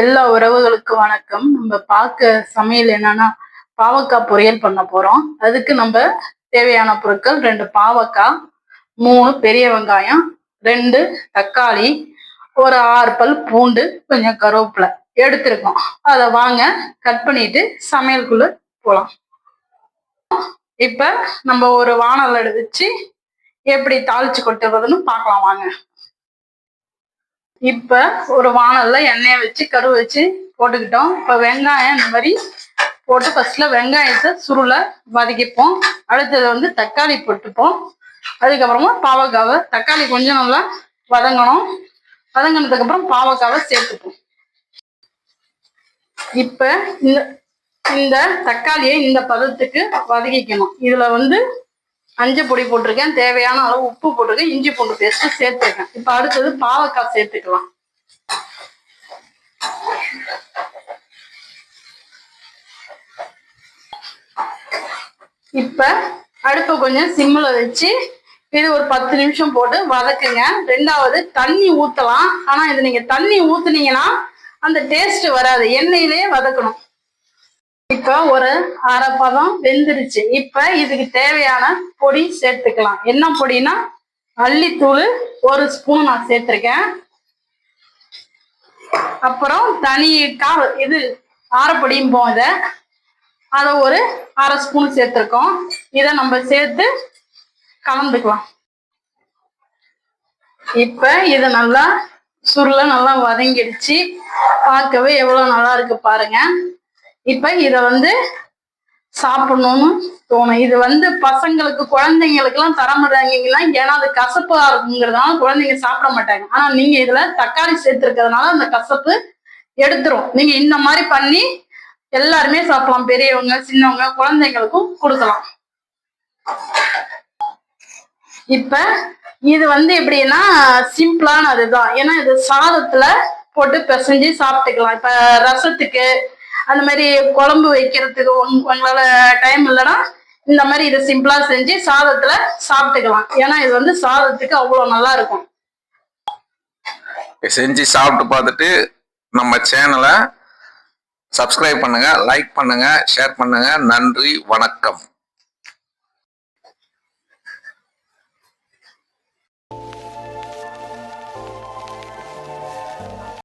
எல்லா உறவுகளுக்கும் வணக்கம். நம்ம பார்க்க சமையல் என்னன்னா பாவக்காய் பொரியல் பண்ண போறோம். அதுக்கு நம்ம தேவையான பொருட்கள் ரெண்டு பாவக்காய் மூணு பெரிய வெங்காயம் ரெண்டு தக்காளி ஒரு ஆறு பல் பூண்டு கொஞ்சம் கருவேப்பிலை எடுத்திருக்கோம். அதை வாங்க கட் பண்ணிட்டு சமையலுக்குள்ள போலாம். இப்ப நம்ம ஒரு வானல் வச்சு எப்படி தாளிச்சு கொட்டுறதுன்னு பார்க்கலாம் வாங்க. இப்ப ஒரு வானல்ல எண்ணெயை வச்சு கடுகு வச்சு போட்டுக்கிட்டோம். இப்ப வெங்காயம் இந்த மாதிரி போட்டு ஃபர்ஸ்ட்ல வெங்காயத்தை சுருள வதக்கிப்போம். அடுத்தது வந்து தக்காளி போட்டுப்போம். அதுக்கப்புறமா பாவக்காவை தக்காளி கொஞ்சம் நல்லா வதங்கணும். வதங்கினதுக்கு அப்புறம் பாவக்காவை சேர்த்துப்போம். இப்ப இந்த இந்த தக்காளியை இந்த பதத்துக்கு வதக்கிக்கணும். இதுல வந்து அஞ்சு பொடி போட்டிருக்கேன். தேவையான அளவு உப்பு போட்டிருக்கேன். இஞ்சி பூண்டு பேஸ்ட் சேர்த்துருக்கேன். இப்ப அடுத்தது பாவக்காய் சேர்த்துக்கலாம். இப்ப அடுப்பை கொஞ்சம் சிம்ல வச்சு இது ஒரு பத்து நிமிஷம் போட்டு வதக்குங்க. ரெண்டாவது தண்ணி ஊத்தலாம். ஆனா இது நீங்க தண்ணி ஊத்துனீங்கன்னா அந்த டேஸ்ட் வராது. எண்ணெயிலே வதக்கணும். இப்ப ஒரு அரை பதம் வெந்துருச்சு. இப்ப இதுக்கு தேவையான பொடி சேர்த்துக்கலாம். என்ன பொடினா மல்லித்தூள் ஒரு ஸ்பூன் நான் சேர்த்திருக்கேன். அப்புறம் தனி கா இது ஆரப்பொடியும் போத அதை ஒரு அரை ஸ்பூன் சேர்த்துருக்கோம். இதை நம்ம சேர்த்து கலந்துக்கலாம். இப்ப இது நல்லா சுருளை நல்லா வதங்கிடுச்சு. பார்க்கவே எவ்வளவு நல்லா இருக்கு பாருங்க. இப்ப இத வந்து சாப்பிடணும்னு தோணும். இது வந்து பசங்களுக்கு குழந்தைங்களுக்கு எல்லாம் தர மாட்டாங்கன்னா ஏன்னா அது கசப்பா இருக்குங்கிறதுனால குழந்தைங்க சாப்பிட மாட்டாங்க. ஆனா நீங்க இதுல தக்காளி சேர்த்துருக்கிறதுனால அந்த கசப்பு எடுத்துரும். நீங்க இந்த மாதிரி பண்ணி எல்லாருமே சாப்பிடலாம். பெரியவங்க சின்னவங்க குழந்தைங்களுக்கும் கொடுக்கலாம். இப்ப இது வந்து எப்படின்னா சிம்பிளான அதுதான் ஏன்னா இது சாதத்துல போட்டு பிசைஞ்சு சாப்பிட்டுக்கலாம். இப்ப ரசத்துக்கு அந்த மாதிரி குழம்பு வைக்கிறதுக்கு உங்க- உங்களால டைம் இல்லைன்னா இந்த மாதிரி இதை சிம்பிளா செஞ்சு சாதத்துல சாப்பிட்டுக்கலாம். ஏன்னா இது வந்து சாதத்துக்கு அவ்வளவு நல்லா இருக்கும். செஞ்சு சாப்பிட்டு பார்த்துட்டு நம்ம சேனலை சப்ஸ்கிரைப் பண்ணுங்க லைக் பண்ணுங்க ஷேர் பண்ணுங்க. நன்றி வணக்கம்.